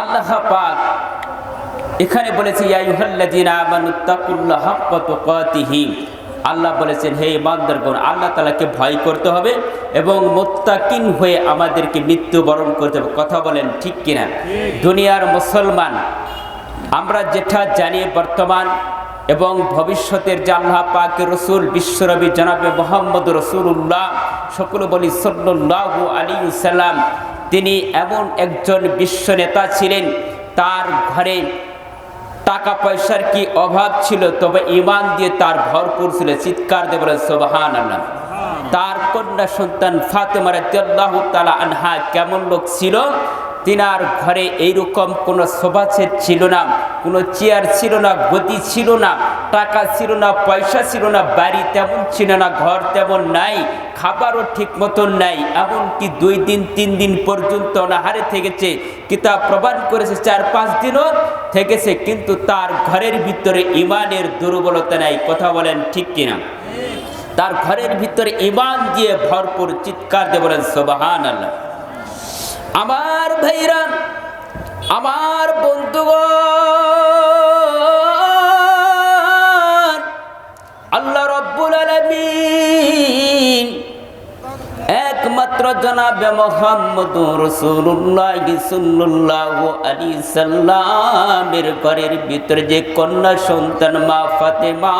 আল্লাহ পাক এখানে বলেছে ইয়া আল্লাহ বলেছেন হে ইমানদারগণ আল্লাহ তাআলাকে ভয় করতে হবে এবং মোত্তাকিন হয়ে আমাদেরকে মৃত্যুবরণ করতে হবে। কথা বলেন ঠিক কিনা? দুনিয়ার মুসলমান আমরা যেটা জানি বর্তমান এবং ভবিষ্যতের যে আল্লাহ পাক রসুল বিশ্বরবি জনাবে মোহাম্মদ রসুল্লাহ সকলে বলি সাল্লাল্লাহু আলাইহি সাল্লাম তিনি এমন একজন বিশ্ব নেতা ছিলেন, তার ঘরে টাকা পয়সার কি অভাব ছিল, তবে ইমান দিয়ে তার ভরপুর ছিল চিৎকার দেব সোবাহান তার কন্যা সন্তান ফাতেমা রাদিয়াল্লাহু তালা আনহা কেমন লোক ছিল? তিনার ঘরে এইরকম কোনো সোফা সেট ছিল না, কোনো চেয়ার ছিল না গতি ছিল না, টাকা ছিল না, পয়সা ছিল না, বাড়ি তেমন ছিল না, ঘর তেমন নাই, খাবারও ঠিক মতন নাই, এমনকি দুই দিন, তিন দিন পর্যন্ত অনাহারে থেকেছে, কিতাব প্রমাণ করেছে, চার, পাঁচ দিনও থেকেছে, কিন্তু তার ঘরের ভিতরে ইমানের দুর্বলতা নাই, কথা বলেন ঠিক কিনা? তার ঘরের ভিতরে ইমান দিয়ে ভরপুর চিৎকার দিয়ে বলেন সোবাহান আল্লাহ আমার ভাইরা, আমার বন্ধুগণ, আল্লাহ রব্বুল আলামিন একমাত্র জনাবে মোহাম্মদ রসুল্লাহ সাল্লাল্লাহু আলাইহি সাল্লামের ঘরের ভিতরে যে কন্যা সন্তান মা ফাতেমা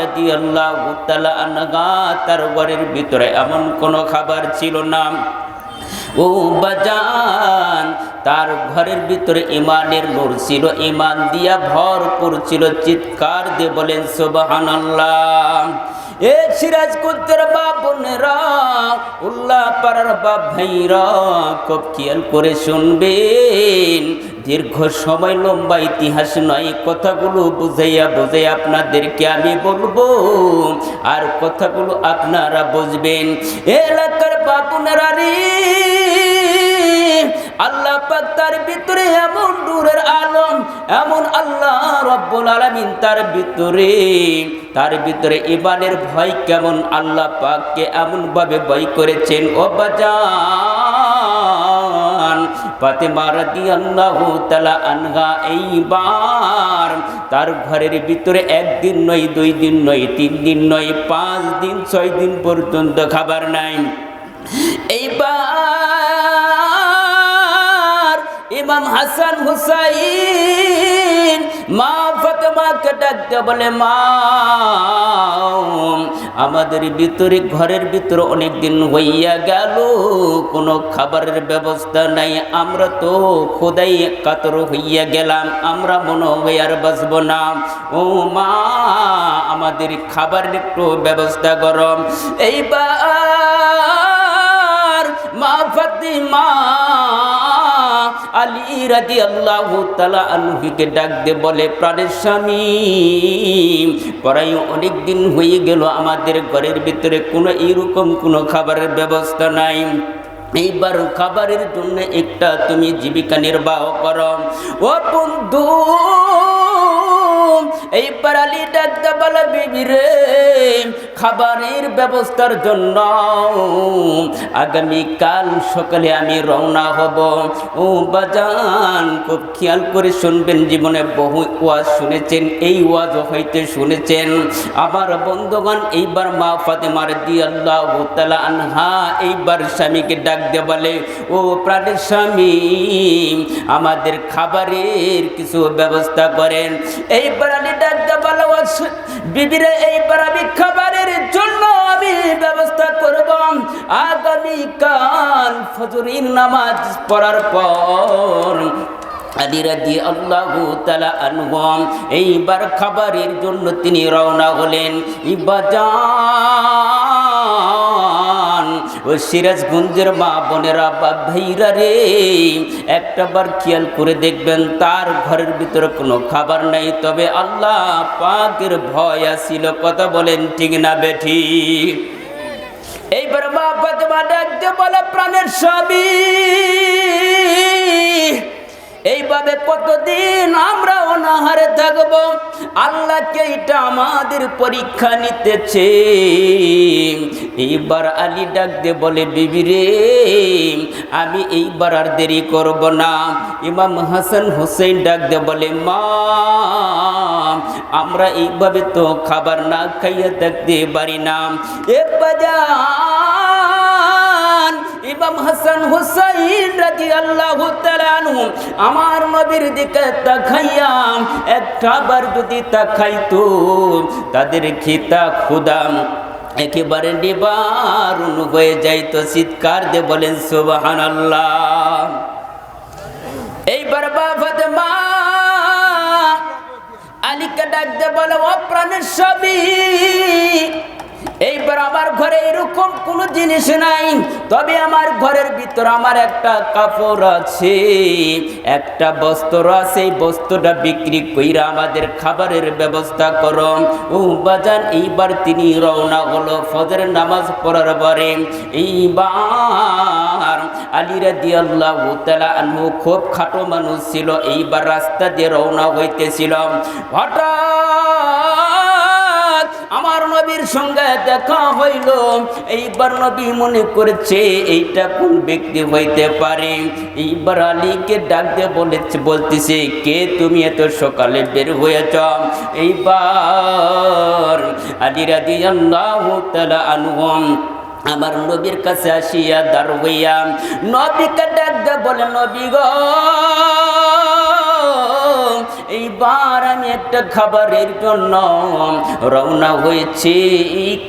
রাদিয়াল্লাহু তাআলা আনহা, তার ঘরের ভিতরে এমন কোনো খাবার ছিল না। ও বাজান, তার ঘরের ভিতরে ইমানের নূর ছিল, ইমান দিয়া ভরপুর ছিল, চিৎকার দিয়ে বলেন, সুবহানাল্লাহ। এ সিরাজ কুদ্দের বাবনেরা উল্লাহ পাড়ার বাপ ভাইরা, খুব খেয়াল করে শুনবেন। দীর্ঘ সময় লম্বা ইতিহাস নয়, কথাগুলো বুঝাইয়া বুঝাই আপনাদেরকে আমি বলব। আর কথাগুলো আপনারা বুঝবেন। এলাকার বাপুনেরা রে আল্লাহ তার ভিতরে এমন নূরের আলম, এমন আল্লাহ রব্বুল তার ভিতরে। তার ভিতরে ভয় কেমন? আল্লাহ পাককে এমন ভাবে ভয় করেছেন, ও বাজান তার ঘরের ভিতরে একদিন নয়, দুই দিন নয়, তিন দিন নয়, পাঁচ দিন, ছয় দিন পর্যন্ত খাবার নাই। এইবার ইমাম হাসান হুসাইন, মা ফাতেমাকে ডাকতে বলে, মা, আমাদের ভিতরে, ঘরের ভিতরে অনেক দিন হইয়া গেল, কোনো খাবারের ব্যবস্থা নাই, আমরা তো খোদাই কাতর হইয়া গেলাম, আমরা মনে হয় আর বাঁচব না। ও মা, আমাদের খাবারের একটু ব্যবস্থা গরম এইবার মা ফাতিমা আলী রাজি আল্লাহ তালা আলহিকে ডাক দে বলে, প্রাণের স্বামী, পড়াই অনেক দিন হয়ে গেল, আমাদের ঘরের ভিতরে কোনো এরকম কোনো খাবারের ব্যবস্থা নাই। এইবার খাবারের জন্য একটা তুমি জীবিকা নির্বাহ করো। ও বন্ধু এইবার আলী ডাকতে বলে বিবি রে। খাবারের ব্যবস্থার জন্য আগামীকাল সকালে আমি রওনা হব। ও বাজান, খুব খেয়াল করে শুনবেন, জীবনে বহু ওয়াজ শুনেছেন, এই ওয়াজ হইতে শুনেছেন। আমার বন্ধুগণ, এইবার মা ফাতেমার দি আল্লাহ আনহা এইবার স্বামীকে ডাক দে বলে, ও প্রাণের স্বামী, আমাদের খাবারের কিছু ব্যবস্থা করেন। এইবার আমি ডাক্তার বলে বিবিরে এইবার আমি খাবারের জন্য আমি ব্যবস্থা করব। আগামীকাল ফজরের নামাজ পড়ার পর আলী রাজি আল্লাহ তালা এইবার খাবারের জন্য তিনি রওনা হলেন। ইবাজান ও সিরাজগঞ্জের মা বোনেরা, বা ভাইরা রে, একটা বার খেয়াল করে দেখবেন তার ঘরের ভিতরে কোনো খাবার নাই। তবে আল্লাহ পাকের ভয় আসিল কথা বলেন ঠিক না বেঠি। এইবার মা বাদ বলে, প্রাণের স্বামী এইভাবে কতদিন আমরা অনাহারে থাকব? আল্লাহকে এটা আমাদের পরীক্ষা নিতেছে। এইবার আলী ডাক দে বলে, বিবি রে, আমি এইবার আর দেরি করব না। ইমাম হাসান হোসেন ডাক দে বলে, মা, আমরা এইভাবে তো খাবার না খাইয়া থাকতে পারি না। এ বাজান ইমাম হাসান হুসাইন রাজি আল্লাহ আমার নবীর দিকে তাকাইয়া একটা বার যদি তাকাইতো, তাদের খিতা খুদাম একেবারে নিবারণ হয়ে যাইতো, চিৎকার দে বলেন সুবাহান আল্লাহ এইবার বাবা মা আলীকে ডাক দে বলে, ও প্রাণের সবই এরকম কোনো জিনিস নাই। তবে আমার ঘরের ভিতর আমার একটা কাপড় আছে, একটা বস্ত্র আছে, এই বস্ত্রটা বিক্রি কইরা আমাদের খাবারের ব্যবস্থা করো। ও বাজান, এইবার তিনি রওনা হলো ফজর নামাজ পড়ার পরে। এইবার আলিরা দিয়াল্লাহ তালা আনহু খুব খাটো মানুষ ছিল, এইবার রাস্তা দিয়ে রওনা হইতেছিল। হঠাৎ আমার নবীর সঙ্গে দেখা হইল। এইবার নবী মনে করেছে এইটা কোন ব্যক্তি হইতে পারে। এইবার আলীকে ডাক দিয়ে বলেছে, বলতেছে, কে তুমি এত সকালে বের হয়েছ? এইবার আলী রাজি আল্লাহ তালা আমার নবীর কাছে আসিয়া দার হইয়া নবীকে ডাক দিয়ে বলে, নবী গো! এইবার আমি একটা খাবারের জন্য রওনা হয়েছি।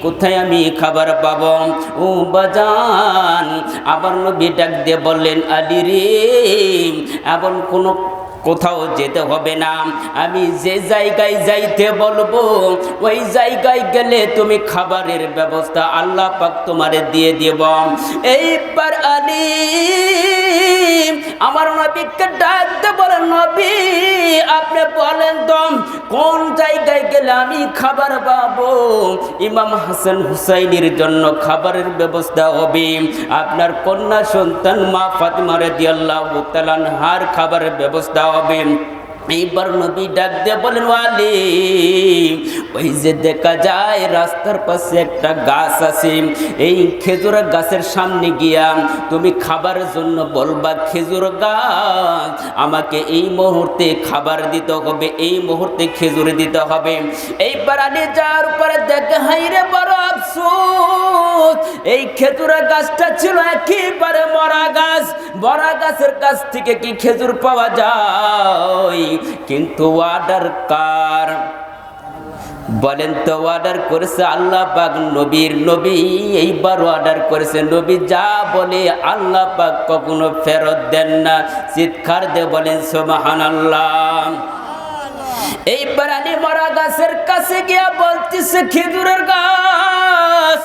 কোথায় আমি খাবার পাব? ও বাজান, আবার নবী ডাক দিয়ে বললেন আলি রে এমন কোনো কোথাও যেতে হবে না। আমি যে জায়গায় যাইতে বলব, ওই জায়গায় গেলে তুমি খাবারের ব্যবস্থা আল্লাহ পাক তোমারে দিয়ে দেব। এইবার আলী, আমার নবীকে ডাকতে বলেন নবী, আপনি বলেন তো, কোন জায়গায় গেলে আমি খাবার পাবো? ইমাম হাসান হুসাইনের জন্য খাবারের ব্যবস্থা হবে। আপনার কন্যা সন্তান মা ফাতিমা রাদিয়াল্লাহু তাআলা হার খাবারের ব্যবস্থা হবে এইবার নবী ডাক দিয়ে বলেন, ওয়ালি, ওই যে দেখা যায় রাস্তার পাশে একটা গাছ আছে, এই খেজুর গাছের সামনে গিয়া তুমি খাবারের জন্য বলবা, খেজুর গাছ, আমাকে এই মুহূর্তে খাবার দিতে হবে, এই মুহূর্তে খেজুর দিতে হবে। এইবার আলি যাওয়ার পরে দেখে হাইরে বড় আফসোস, এই খেজুরের গাছটা ছিল একেবারে মরা গাছ, মরা গাছের কাছ থেকে কি খেজুর পাওয়া যায়? কিন্তু অর্ডার কার? বলেন তো অর্ডার করেছে আল্লাহ পাক নবীর নবী, এইবার অর্ডার করেছে নবী, যা বলে আল্লাহ পাক কখনো ফেরত দেন না। চিৎকার দে বলেন সোমাহান আল্লাহ এইবার আলী মরা গাছের কাছে গিয়া বলতেছে, খেজুরের গাছ,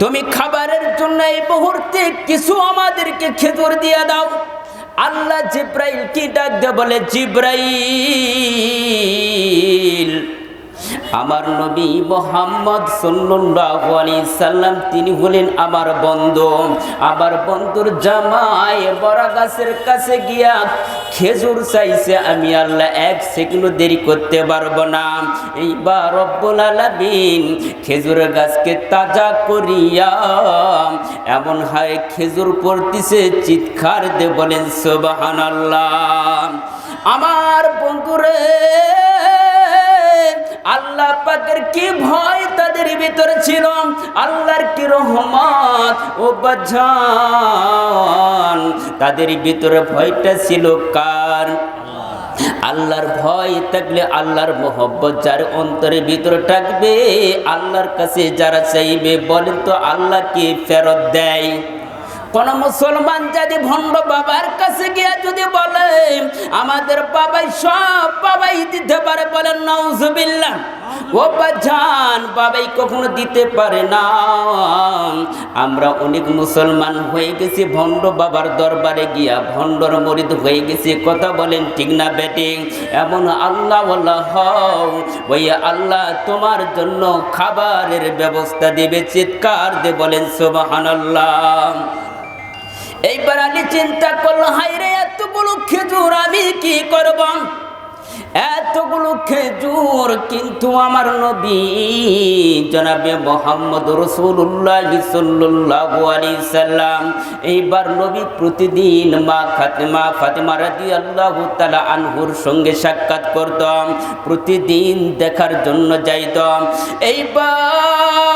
তুমি খাবারের জন্য এই মুহূর্তে কিছু আমাদেরকে খেজুর দিয়ে দাও। আল্লাহ জিব্রাইল কি ডাক বলে জিব্রাইল। আমার নবী মোহাম্মদ সাল্লাল্লাহু আলাইহি সাল্লাম, তিনি হলেন আমার বন্ধু। আমার বন্ধুর জামাই বড় গাছের কাছে গিয়া খেজুর চাইছে, আমি আল্লাহ এক সেকেন্ড দেরি করতে পারব না। এইবার রব্বুল আলামিন খেজুর গাছকে তাজা করিয়া, এমন হয় খেজুর পড়তিছে, চিৎকার দে বলেন, সুবহানাল্লাহ। আমার বন্ধুরে আল্লাহ পাকের কি ভয় তাদের ভিতরে ছিল? আল্লাহর কি রহমত? ও বাজান, তাদের ভিতরে ভয়টা ছিল কার? আল্লাহর ভয় থাকলে আল্লাহর মোহব্বত যার অন্তরের ভিতরে থাকবে, আল্লাহর কাছে যারা চাইবে, বলেন তো আল্লাহকে ফেরত দেয়? কোন মুসলমান যদি ভণ্ড বাবার কাছে গিয়া যদি বলে, আমাদের বাবাই সব বাবাই দিতে পারে বলেন নৌজবিল্লা ও বাজান, বাবাই কখনো দিতে পারে না। আমরা অনেক মুসলমান হয়ে গেছি, ভণ্ড বাবার দরবারে গিয়া ভণ্ডর মরিদ হয়ে গেছি। কথা বলেন ঠিক না বেটে? এমন আল্লাহ হও ওই আল্লাহ তোমার জন্য খাবারের ব্যবস্থা দেবে, চিৎকার দে বলেন সোবাহান আল্লাহ এইবার আলী চিন্তা করল হাইরে এতগুলো খেজুর আমি কি করব? এতগুলো খেজুর কিন্তু আমার নবী, জনাবে মোহাম্মদ রসুল্লাহ আলী সাল্লাম। এইবার নবী প্রতিদিন মা ফাতেমা ফাতেমা রাজি আল্লাহ তালা আনহুর সঙ্গে সাক্ষাৎ করতাম প্রতিদিন দেখার জন্য যাইতাম এইবার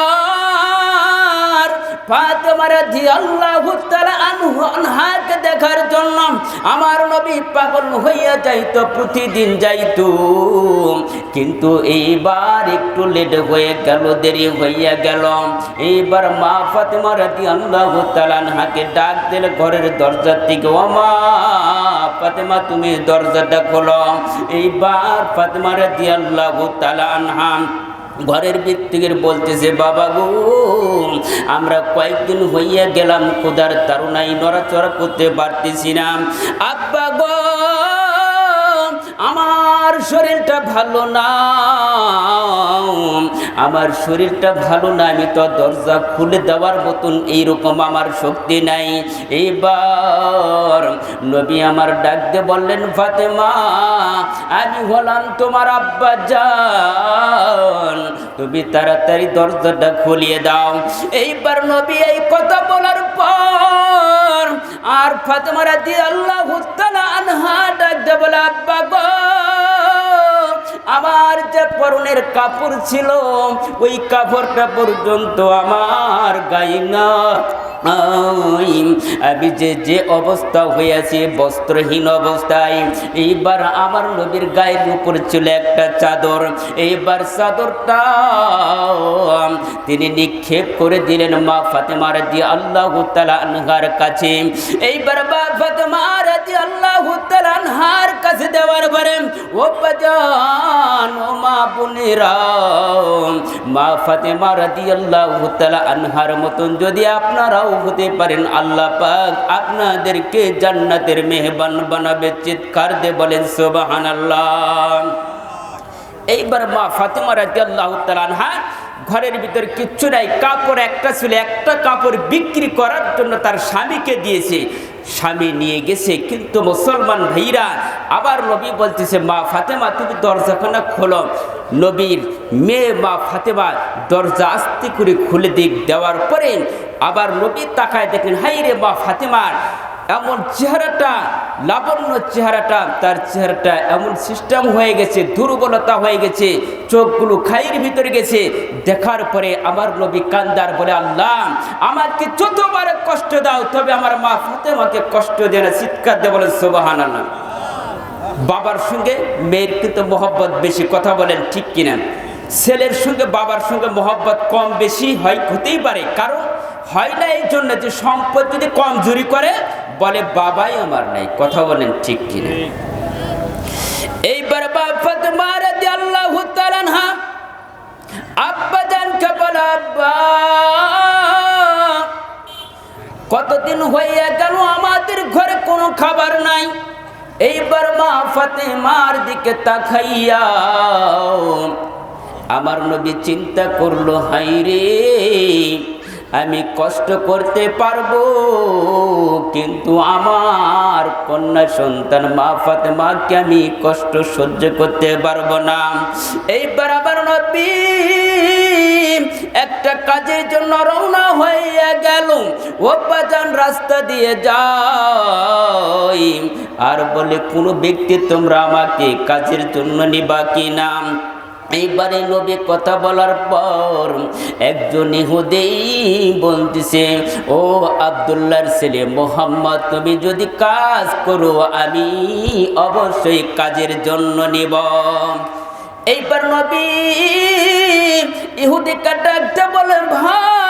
আনহাকে দেখার জন্য আমার নবী পাগল হইয়া যাইতো, প্রতিদিন যাইতো। কিন্তু এইবার একটু লেট হয়ে গেল, দেরি হইয়া গেল। এইবার মা ফাতেমা রাদিয়াল্লাহু তাআলা আনহাকে ডাক দিলে ঘরের দরজা থেকে মা ফাতেমা, তুমি দরজাটা খোলো। এইবার ফাতেমা রাদিয়াল্লাহু তাআলা আনহা ঘরের ভিত্তিকের বলতেছে, বাবা গো, আমরা কয়েকদিন হইয়া গেলাম খোদার তারুণাই নড়াচড়া করতে পারতেছি না। আব্বা গো আমার শরীরটা ভালো না। আমার শরীরটা ভালো না, আমি তো দরজা খুলে দেওয়ার মতন এইরকম আমার শক্তি নাই। এইবার নবী আমার ডাকতে বললেন, ফাতেমা, আমি হলাম তোমার আব্বা যান তুমি তাড়াতাড়ি দরজাটা খুলিয়ে দাও। এইবার নবী এই কথা বলার পর আর ফাতেমা রাজি আল্লাহ আনহা ডাক দেবলা বলে আব্বা গো। আমার যে পরনের কাপড় ছিল, ওই কাপড়টা পর্যন্ত আমার গায়ে না আমি যে যে অবস্থা হয়েছে, বস্ত্রহীন অবস্থায়, এইবার আমার নবীর গায়ের উপর ছিল একটা চাদর। এইবার চাদরটা তিনি নিক্ষেপ করে দিলেন মা ফাতেমার দি আল্লাহ আনহার কাছে। এইবার মা ফাতেমার দি আল্লাহ আনহার কাছে দেওয়ার পরে, ও মা বোনেরা, মা ফাতেমা রাদিয়াল্লাহু তাআলা আনহার মতন যদি আপনারাও হতে পারেন, আল্লাহ পাক আপনাদেরকে জান্নাতের মেহমান বানাবে, চিৎকার দিয়ে বলেন, সুবহানাল্লাহ। এইবার মা ফাতেমা রাদিয়াল্লাহু তাআলা আনহা ঘরের ভিতর কিচ্ছু নাই, কাপড় একটা ছিল, একটা কাপড় বিক্রি করার জন্য তার স্বামীকে দিয়েছে। স্বামী নিয়ে গেছে, কিন্তু মুসলমান ভাইরা আবার নবী বলতেছে, মা ফাতেমা, তুমি দরজাখানা খোলো? নবীর মেয়ে মা ফাতেমা দরজা আস্তে করে খুলে দিক, দেওয়ার পরে আবার নবী তাকায় দেখেন হাই রে মা ফাতেমার এমন চেহারাটা, লাবণ্য চেহারাটা, তার চেহারাটা এমন সিস্টেম হয়ে গেছে, দুর্বলতা হয়ে গেছে, চোখগুলো খাইয়ের ভিতরে গেছে। দেখার পরে আমার নবী কান্দার বলে, আল্লাহ, আমাকে যতবার কষ্ট দাও, তবে আমার মা ফাতেমাকে কষ্ট দেয় না, চিৎকার দিয়ে বলে সোবাহান আল্লাহ বাবার সঙ্গে মেয়ের কিন্তু মোহব্বত বেশি, কথা বলেন ঠিক কিনা? ছেলের সঙ্গে, বাবার সঙ্গে মোহব্বত কম বেশি হয়, হতেই পারে। কারণ হয় না এই জন্য যে সম্পদ যদি কম জুরি করে বলে বাবাই আমার নাই। কথা বলেন ঠিক কিনা? এইবার আব্বা জানকে বলে আব্বা কতদিন হইয়া গেল আমাদের ঘরে কোনো খাবার নাই। এইবার মা ফাতেমার দিকে তাকাইয়া আমার নবী চিন্তা করল হাই রে আমি কষ্ট করতে পারব, কিন্তু আমার কন্যা সন্তান মা ফাতেমাকে আমি কষ্ট সহ্য করতে পারব না। এইবার আবার নবী একটা কাজের জন্য রওনা হয়ে গেল। ও বাজান রাস্তা দিয়ে যাই। আর বলে, কোনো ব্যক্তি তোমরা আমাকে কাজের জন্য নিবা কি নাম এইবারে নবী কথা বলার পর একজন ইহুদেই বলতেছে, ও আবদুল্লার ছেলে মোহাম্মদ, তুমি যদি কাজ করো, আমি অবশ্যই কাজের জন্য নিব। এইবার নবী ইহুদি কাটা বলেন, ভাই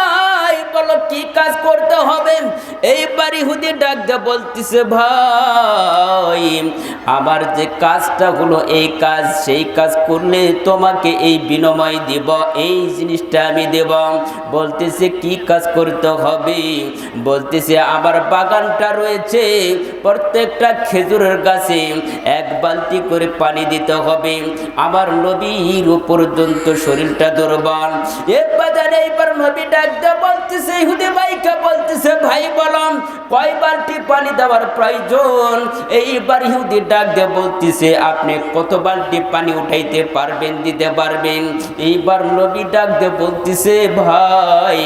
বলো, কি কাজ করতে হবে? এইবার ইহুদি ডাকতে বলতেছে, ভাই, আমার যে কাজটা হলো এই কাজ, সেই কাজ করলে তোমাকে এই বিনিময় দিব, এই জিনিসটা আমি দেব। বলতেছে, কি কাজ করতে হবে? বলতেছে, আমার বাগানটা রয়েছে, প্রত্যেকটা খেজুরের গাছে এক বালতি করে পানি দিতে হবে। আমার নবীর পর্যন্ত শরীরটা দুর্বল। এবার এইবার নবী ডাকতে বলতেছে ইহুদি ভাইকে বলতেছে, ভাই বলম কয় বালতি পানি দেওয়ার প্রয়োজন? এইবার ইহুদি ডাক দিয়ে বলতেছে, আপনি কত বালতি পানি উঠাইতে পারবেন, দিতে পারবেন? এইবার নবী ডাক দিয়ে বলতেছে, ভাই,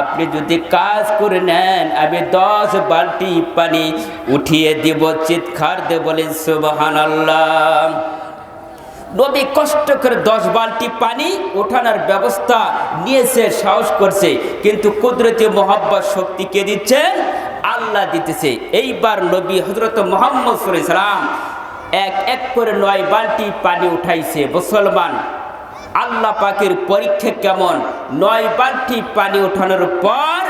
আপনি যদি কাজ করে নেন, আমি দশ বালতি পানি উঠিয়ে দিব, চিৎকার দিয়ে বলেন সুবাহান আল্লাহ নবী কষ্ট করে দশ বালতি পানি ওঠানোর ব্যবস্থা নিয়েছে, সাহস করছে। কিন্তু কুদরতি মোহাব্বত শক্তি কে দিচ্ছেন আল্লাহ দিতেছে। এইবার নবী হজরত মোহাম্মদ সাল্লাম এক এক করে নয় বালতি পানি উঠাইছে। মুসলমান, আল্লাহ পাকের পরীক্ষা কেমন? নয় বালতি পানি ওঠানোর পর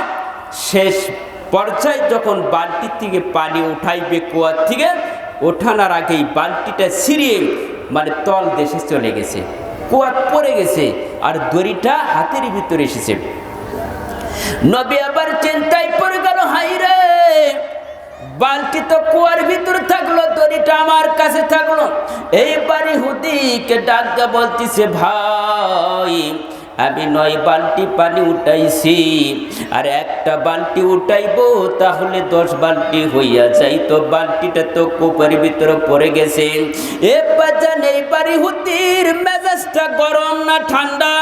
শেষ পর্যায়ে যখন বালতি থেকে পানি উঠাইবে কুয়ার থেকে, ওঠানোর আগেই বালতিটা ছিঁড়িয়ে মানে তল দেশে চলে গেছে। কুয়াত পড়ে গেছে আর দড়িটা হাতের ভিতরে এসেছে। নবী আবার চিন্তায় পড়ে গেল হাই রে! বালতি তো কুয়ার ভিতর থাকল, দড়িটা আমার কাছে থাকল। এইবারে হুদিকে ডাক বলতেছে, ভাই আমি নয় বালতি পানি উঠাইছি। আর একটা বালতি উঠাইবো, তাহলে দশ বালতি হইয়া যাই তো বালতিটা তো কুপার ভিতরে পড়ে গেছে। এ বাজান এইবারে হুদির মেজাজটা গরম না ঠান্ডা?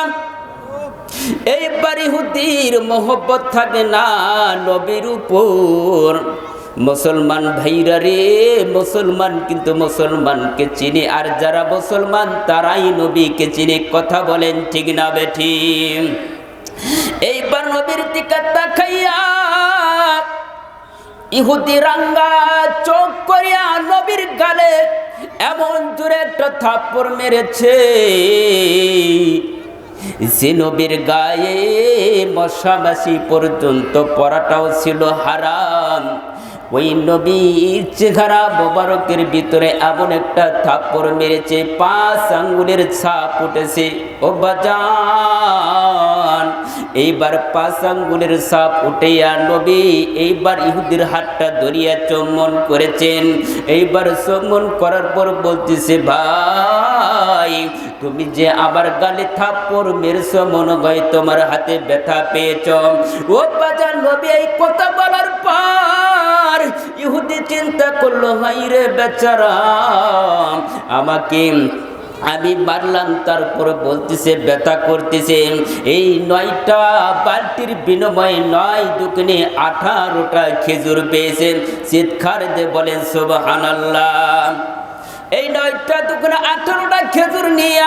এই বাড়ি হুদির মোহব্বত থাকে না নবীর উপর। মুসলমান ভাইরা রে, মুসলমান কিন্তু মুসলমানকে চিনে। আর যারা মুসলমান, তারাই নবীকে চিনে। কথা বলেন ঠিক না বেঠি। এইবার নবীর দিকে তাকাইয়া ইহুদি রাঙ্গা চোখ করিয়া নবীর গালে এমন জোরে একটা থাপ্পড় মেরেছে যে নবীর গায়ে মশামাসি পর্যন্ত পড়াটাও ছিল হারাম। ওই নবীর চেহারা মোবারকের ভিতরে এমন একটা থাপ্পড় মেরেছে, পাঁচ আঙ্গুলের ছাপ উঠেছে। ও বাজান, এইবার পাঁচ আঙ্গুলের ছাপ উঠেয়া নবী এইবার ইহুদির হাতটা ধরিয়া চুম্বন করেছেন। এইবার চুম্বন করার পর বলতেছে, ভাই, তুমি যে আমার গালে থাপ্পড় মেরেছ, মনে হয় তোমার হাতে ব্যথা পেয়েছ। ও বাজার নবী এই কথা বলার পর ইহুদি চিন্তা করল, হাই রে বেচারা, আমাকে আমি মারলাম, তারপরে বলতেছে, ব্যথা করতেছে। এই নয়টা বালতির বিনিময়ে নয় দুকনে আঠারোটা খেজুর পেয়েছে। চিৎকার দিয়ে বলেন, সুবহানাল্লাহ। এই নয়টা দোকানে আঠারোটা খেজুর নিয়ে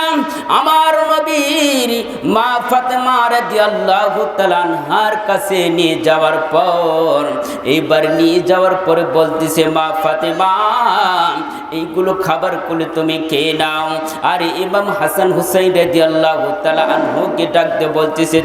আমার নবীর মা ফাতেমা রাদিয়াল্লাহু তাআলা আনহার কাছে নিয়ে যাওয়ার পর, এইবার নিয়ে যাওয়ার পরে বলতেছে, মা ফাতেমা, এইগুলো খাবারগুলো তুমি খেয়ে নাও। আর ইমাম হাসান হুসাইন রাদিয়াল্লাহু তাআলা আনহুকে ডাকতে বলতেছে